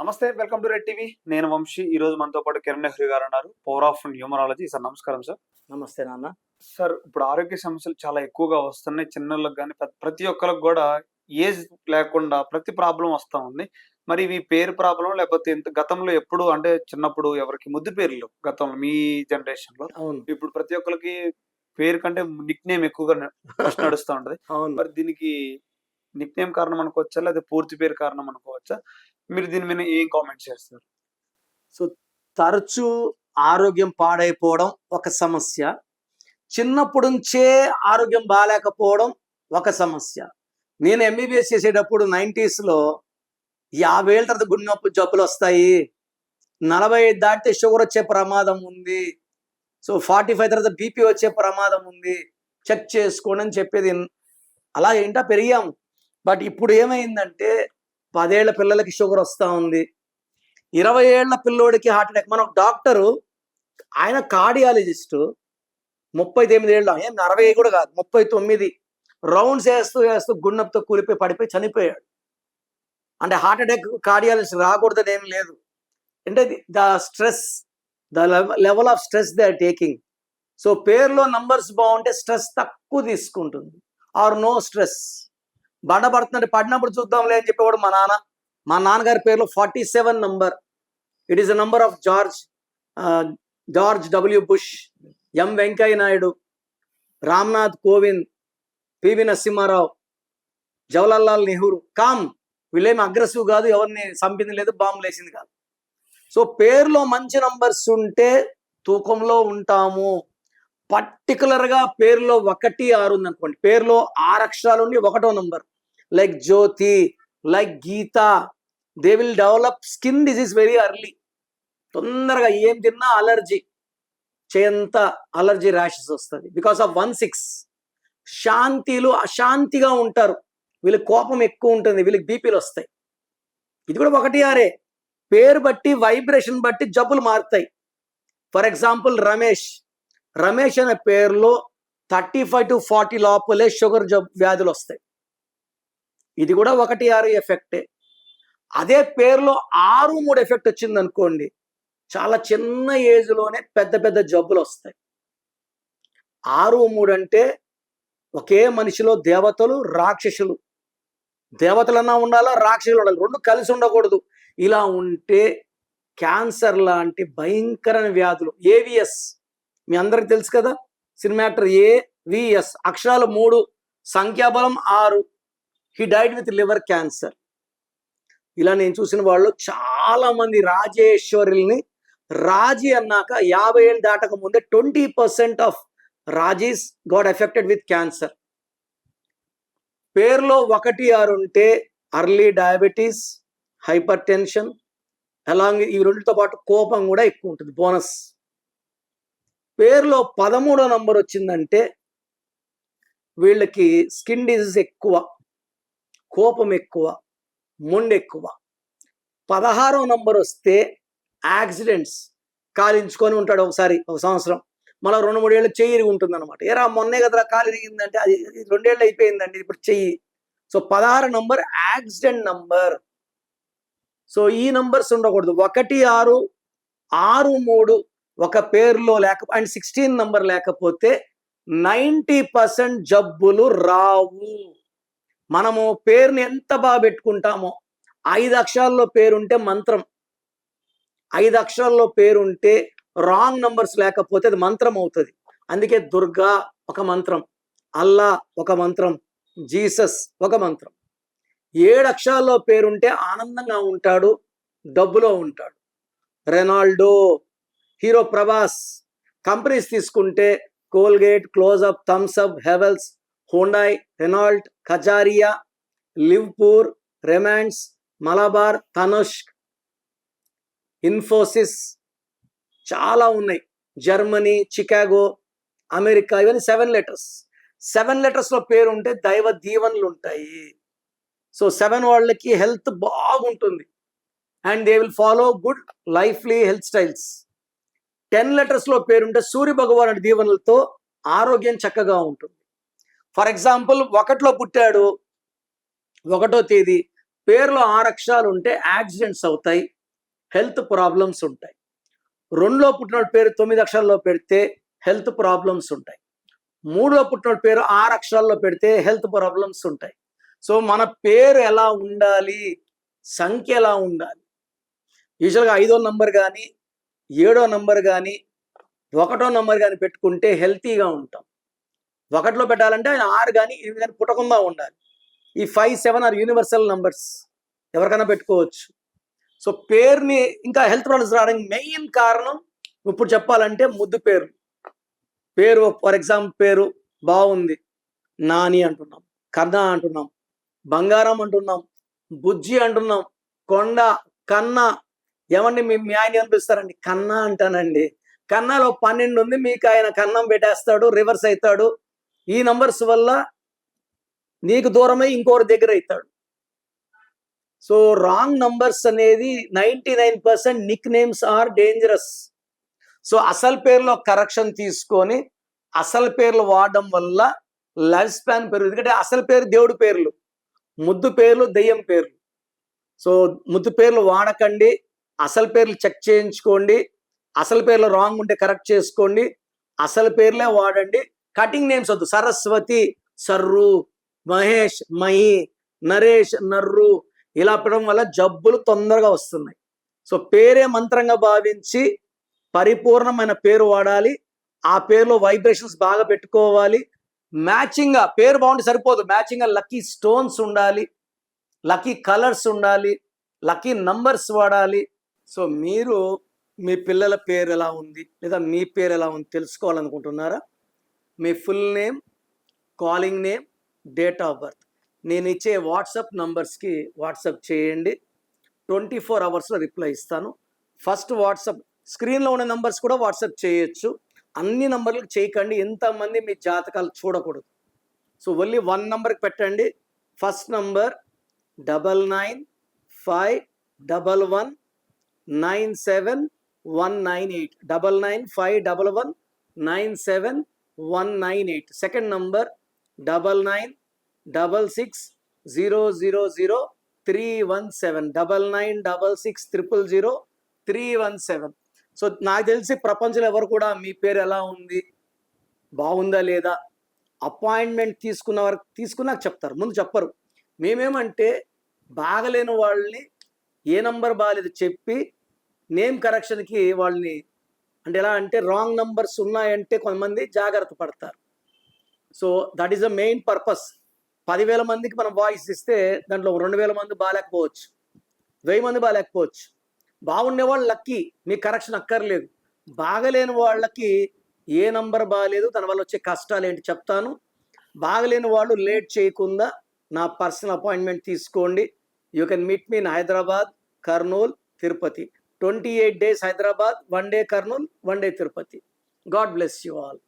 నమస్తే welcome to red TV. నేను వంశీ. ఈ రోజు మనతో పాటు కిరణ్ నెహ్రూ గారు ఉన్నారు. పవర్ ఆఫ్ న్యూమరాలజీ సార్ నమస్కారం సార్. నమస్తే నాన్న. సార్ ఇప్పుడు ఆరోగ్య సమస్యలు చాలా ఎక్కువగా వస్తున్నాయి. చిన్నలకు కానీ ప్రతి ఒక్కరికి కూడా ఏజ్ లేకుండా ప్రతి ప్రాబ్లం వస్తూ ఉంది. మరి ఇవి పేరు ప్రాబ్లం లేకపోతే ఇంత గతంలో ఎప్పుడు అంటే చిన్నప్పుడు ఎవరికి ముద్దు పేర్లు గతంలో మీ జనరేషన్లో. అవును. ఇప్పుడు ప్రతి ఒక్కరికి పేరు కంటే నిక్ నేమ్ ఎక్కువగా నడుస్తూ ఉంటది. అవును. మరి దీనికి నిక్ నేమ్ కారణం అనుకోవచ్చా? లేదా పూర్తి పేరు కారణం అనుకోవచ్చా? మీరు దీని మీద ఏం కామెంట్ చేస్తారు? సో తరచూ ఆరోగ్యం పాడైపోవడం ఒక సమస్య. చిన్నప్పటి నుంచే ఆరోగ్యం బాగాలేకపోవడం ఒక సమస్య. నేను ఎంబీబీఎస్ చేసేటప్పుడు నైంటీస్లో యాభై ఏళ్ళ తర్వాత గుండె నొప్పి జబ్బులు వస్తాయి. నలభై ఐదు దాటితే షుగర్ వచ్చే ప్రమాదం ఉంది. సో ఫార్టీ ఫైవ్ తర్వాత బీపీ వచ్చే ప్రమాదం ఉంది. చెక్ చేసుకోండి అని చెప్పేది. అలా ఏంటా? పెరిగాం బట్ ఇప్పుడు ఏమైందంటే పదేళ్ళ పిల్లలకి షుగర్ వస్తూ ఉంది. ఇరవై ఏళ్ళ పిల్లోడికి హార్ట్ అటాక్. మన డాక్టరు ఆయన కార్డియాలజిస్టు ముప్పై తొమ్మిది ఏళ్ళు ఏం అరవై కూడా కాదు ముప్పై తొమ్మిది రౌండ్స్ వేస్తూ వేస్తూ గుండెతో కూలిపోయి పడిపోయి చనిపోయాడు. అంటే హార్ట్ అటాక్ కార్డియాలజిస్ట్ రాకూడదని ఏం లేదు. అంటే the stress the level of stress they are taking. So పేరులో నంబర్స్ బాగుంటే స్ట్రెస్ తక్కువ తీసుకుంటుంది. Or no stress. బండ పడుతుందంటే పడినప్పుడు చూద్దాంలే అని చెప్పేవాడు మా నాన్న. మా నాన్నగారి పేరులో forty seven number it is the number of George George W Bush M Venkaiah Naidu Ramnath Kovind P V Narasimha Rao Jawaharlal Nehru calm వీళ్ళేమి aggressive కాదు ఎవరిని చంపింది లేదు బాంబులు వేసింది కాదు. సో పేరులో మంచి నంబర్స్ ఉంటే తూకంలో ఉంటాము. పర్టికులర్గా పేరులో ఒకటి ఆరు ఉంది అనుకోండి పేరులో ఆరు అక్షరాలు ఉండి ఒకటో number like Jyothi like Geetha they will develop skin disease very early తొందరగా ఏం తిన్నా అలర్జీ చేయంత అలర్జీ ర్యాషెస్ వస్తుంది. బికాస్ ఆఫ్ వన్ సిక్స్ శాంతిలు అశాంతిగా ఉంటారు. వీళ్ళకి కోపం ఎక్కువ ఉంటుంది వీళ్ళకి బీపీలు వస్తాయి. ఇది కూడా ఒకటి ఆరే. పేరు బట్టి వైబ్రేషన్ బట్టి జబ్బులు మారుతాయి. For example Ramesh. రమేష్ అనే పేరులో థర్టీ ఫైవ్ టు ఫార్టీ లోపలే షుగర్ జబ్ వ్యాధులు వస్తాయి. ఇది కూడా ఒకటి ఆరు ఎఫెక్టే అదే పేరులో ఆరు మూడు ఎఫెక్ట్ వచ్చింది అనుకోండి చాలా చిన్న ఏజ్లోనే పెద్ద పెద్ద జబ్బులు వస్తాయి. ఆరు మూడు అంటే ఒకే మనిషిలో దేవతలు రాక్షసులు. దేవతలన్నా ఉండాలా రాక్షసులు ఉండాలి. రెండు కలిసి ఉండకూడదు. ఇలా ఉంటే క్యాన్సర్ లాంటి భయంకరమైన వ్యాధులు. ఏవిఎస్ మీ అందరికి తెలుసు కదా? సినిమాటర్ ఏ విఎస్ అక్షరాలు మూడు సంఖ్యాబలం ఆరు. He died with liver cancer ఇలా నేను చూసిన వాళ్ళు చాలా మంది రాజేశ్వరుల్ని రాజీ అన్నాక యాభై ఏళ్ళు దాటక ముందే twenty percent of Rajis got affected with cancer. పేర్లో ఒకటి ఆరు ఉంటే early diabetes hyper tension along ఈ రెండుతో పాటు కోపం కూడా ఎక్కువ ఉంటుంది బోనస్. పేరులో పదమూడో నంబర్ వచ్చిందంటే వీళ్ళకి స్కిన్ డిజీజ్ ఎక్కువ. కోపం ఎక్కువ మొండి ఎక్కువ పదహారో నంబర్ వస్తే యాక్సిడెంట్స్ కాలించుకొని ఉంటాడు ఒకసారి ఒక సంవత్సరం. మళ్ళీ రెండు మూడు ఏళ్ళు చెయ్యి ఇరిగి ఉంటుంది అనమాట ఏరా మొన్నే కదరా కాలు ఇరిగిందంటే అది రెండేళ్ళు అయిపోయిందండి ఇప్పుడు చెయ్యి సో పదహారు నంబర్ యాక్సిడెంట్ నంబర్. సో ఈ నంబర్స్ ఉండకూడదు. ఒకటి ఆరు ఆరు మూడు ఒక పేరులో లేక అండ్ సిక్స్టీన్ నంబర్ లేకపోతే నైంటీ పర్సెంట్ జబ్బులు రావు. మనము పేరుని ఎంత బాగా పెట్టుకుంటామో ఐదు అక్షరాల్లో పేరుంటే మంత్రం. ఐదు అక్షరాల్లో పేరుంటే రాంగ్ నంబర్స్ లేకపోతే అది మంత్రం అవుతుంది. అందుకే దుర్గా ఒక మంత్రం అల్లా ఒక మంత్రం జీసస్ ఒక మంత్రం. ఏడు అక్షరాల్లో పేరుంటే ఆనందంగా ఉంటాడు డబ్బులో ఉంటాడు. రెనాల్డో హీరో ప్రభాస్ కంపెనీస్ తీసుకుంటే Colgate Close Up Thums Up Havells Hyundai Renault Kajaria Livpure Raymonds Malabar Tanishq Infosys చాలా ఉన్నాయి. జర్మనీ చికాగో అమెరికా ఇవన్నీ సెవెన్ లెటర్స్. సెవెన్ లెటర్స్లో పేరు ఉంటే దైవ దీవెనలు ఉంటాయి. సో సెవెన్ వాళ్ళకి హెల్త్ బాగుంటుంది. And they will follow good లైఫ్లీ health styles. Ten లెటర్స్లో పేరుంటే సూర్య భగవానుడి దీవెనలతో ఆరోగ్యం చక్కగా ఉంటుంది. ఫర్ ఎగ్జాంపుల్ ఒకటిలో పుట్టాడు ఒకటో తేదీ పేరులో ఆరు ఉంటే యాక్సిడెంట్స్ అవుతాయి హెల్త్ ప్రాబ్లమ్స్ ఉంటాయి. రెండులో పుట్టినోడు పేరు తొమ్మిది అక్షరాల్లో పెడితే హెల్త్ ప్రాబ్లమ్స్ ఉంటాయి. మూడులో పుట్టినోడు పేరు ఆరు అక్షరాల్లో పెడితే హెల్త్ ప్రాబ్లమ్స్ ఉంటాయి. సో మన పేరు ఎలా ఉండాలి? సంఖ్య ఎలా ఉండాలి? యూజువల్గా ఐదో నంబర్ కానీ ఏడో నంబర్ కానీ ఒకటో నంబర్ కానీ పెట్టుకుంటే హెల్తీగా ఉంటాం. ఒకటిలో పెట్టాలంటే ఆరు కానీ ఎనిమిది కానీ పుట్టకుండా ఉండాలి. ఈ five seven are universal numbers ఎవరికైనా పెట్టుకోవచ్చు. సో పేరుని ఇంకా హెల్త్ ప్రాబ్లమ్స్ రావడానికి మెయిన్ కారణం ఇప్పుడు చెప్పాలంటే ముద్దు పేరు. పేరు ఫర్ ఎగ్జాంపుల్ పేరు బాగుంది. నాని అంటున్నాం కన్నా అంటున్నాం బంగారం అంటున్నాం బుజ్జి అంటున్నాం కొండ కన్న. ఏమండి మీ మీ ఆయన అనిపిస్తారండి కన్నా అంటానండి. కన్నాలో పన్నెండు ఉంది మీకు ఆయన కన్నం పెట్టేస్తాడు రివర్స్ అవుతాడు ఈ నంబర్స్ వల్ల నీకు దూరమై ఇంకోరి దగ్గర అవుతాడు. సో రాంగ్ నంబర్స్ అనేది ninety nine percent nick names are dangerous so అసలు పేరులో కరెక్షన్ తీసుకొని అసలు పేర్లు వాడడం వల్ల లైఫ్ స్పాన్ పెరుగు ఎందుకంటే అసలు పేరు దేవుడి పేర్లు ముద్దు పేర్లు దెయ్యం పేర్లు. సో ముద్దు పేర్లు వాడకండి అసలు పేర్లు చెక్ చేయించుకోండి అసలు పేర్లు రాంగ్ ఉంటే కరెక్ట్ చేసుకోండి అసలు పేర్లే వాడండి కటింగ్ నేమ్స్ వద్దు. సరస్వతి సర్రు మహేష్ మహి నరేష్ నర్రు ఇలా పెట్టడం వల్ల జబ్బులు తొందరగా వస్తున్నాయి. సో పేరే మంత్రంగా భావించి పరిపూర్ణమైన పేరు వాడాలి. ఆ పేరులో వైబ్రేషన్స్ బాగా పెట్టుకోవాలి. మ్యాచింగ్గా పేరు బాగుంటే సరిపోదు. మ్యాచింగ్గా లక్కీ స్టోన్స్ ఉండాలి. లక్కీ కలర్స్ ఉండాలి. లక్కీ నంబర్స్ వాడాలి. సో మీరు మీ పిల్లల పేరు ఎలా ఉంది? లేదా మీ పేరు ఎలా ఉంది? తెలుసుకోవాలనుకుంటున్నారా? మీ full name calling name date of birth నేను ఇచ్చే వాట్సాప్ నంబర్స్కి వాట్సాప్ చేయండి. ట్వంటీ ఫోర్ అవర్స్లో రిప్లై ఇస్తాను. ఫస్ట్ వాట్సాప్ స్క్రీన్లో ఉన్న నంబర్స్ కూడా వాట్సాప్ చేయొచ్చు. అన్ని నంబర్లకు చేయకండి. ఎంతమంది మీ జాతకాలు చూడకూడదు. సో ఓన్లీ వన్ నంబర్కి పెట్టండి. First number double nine five double one nine seven one nine eight double nine five double one nine seven one nine eight second number double nine double six zero zero zero three one seven double nine double six triple zero three one seven so నాకు తెలిసి ప్రపంచంలో ఎవరు కూడా మీ పేరు ఎలా ఉంది? బాగుందా లేదా? అపాయింట్మెంట్ తీసుకున్న వరకు తీసుకున్నాక చెప్తారు. ముందు చెప్పరు. మేమేమంటే బాగలేని వాళ్ళని ఏ నంబర్ బాగాలేదు చెప్పి నేమ్ కరెక్షన్కి వాళ్ళని అంటే ఎలా అంటే రాంగ్ నంబర్స్ ఉన్నాయంటే కొంతమంది జాగ్రత్త పడతారు. So that is the main purpose పదివేల మందికి మనం వాయిస్ ఇస్తే దాంట్లో రెండు వేల మంది బాగాలేకపోవచ్చు వెయ్యి మంది బాగాలేకపోవచ్చు బాగుండే వాళ్ళు లక్కీ మీ కరెక్షన్ అక్కర్లేదు. బాగలేని వాళ్ళకి ఏ నంబర్ బాగాలేదు దాని వల్ల వచ్చే కష్టాలు ఏంటి చెప్తాను. బాగలేని వాళ్ళు లేట్ చేయకుండా నా పర్సనల్ అపాయింట్మెంట్ తీసుకోండి. You can meet me in Hyderabad Kurnool Tirupati twenty eight days Hyderabad one day Kurnool one day Tirupati. God bless you all.